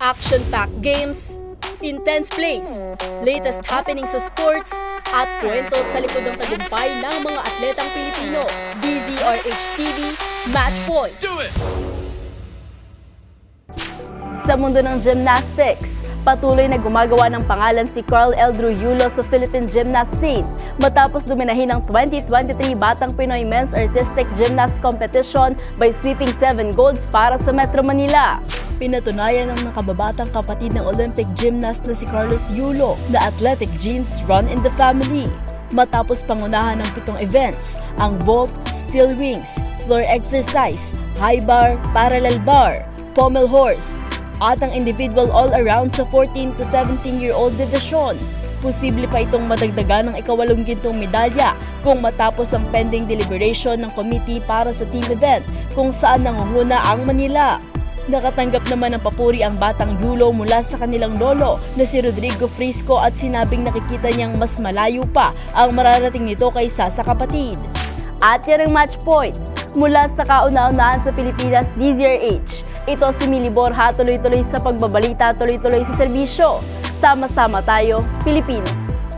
action-packed games, intense plays, latest happenings sa sports, at kwento sa likod ng tagumpay ng mga atletang Pilipino. DZRH TV, Match Point. Sa mundo ng gymnastics, patuloy na gumagawa ng pangalan si Carl Eldrew Yulo sa Philippine gymnast scene matapos duminahin ng 2023 Batang Pinoy Men's Artistic Gymnast Competition by sweeping 7 golds para sa Metro Manila. Pinatunayan ng nakababatang kapatid ng Olympic gymnast na si Carlos Yulo na athletic genes run in the family. Matapos pangunahan ng pitong events, ang vault, steel rings, floor exercise, high bar, parallel bar, pommel horse, at ang individual all-around sa 14 to 17-year-old division. Posible pa itong madagdagan ng ikawalong gintong medalya kung matapos ang pending deliberation ng committee para sa team event kung saan nangunguna ang Manila. Nakatanggap naman ng papuri ang batang Yulo mula sa kanilang lolo na si Rodrigo Frisco at sinabing nakikita niyang mas malayo pa ang mararating nito kaysa sa kapatid. At yan ang match point. Mula sa kauna-unahan sa Pilipinas, DZRH. Ito si Mili Borja, tuloy-tuloy sa pagbabalita, tuloy-tuloy sa serbisyo. Sama-sama tayo, Pilipino.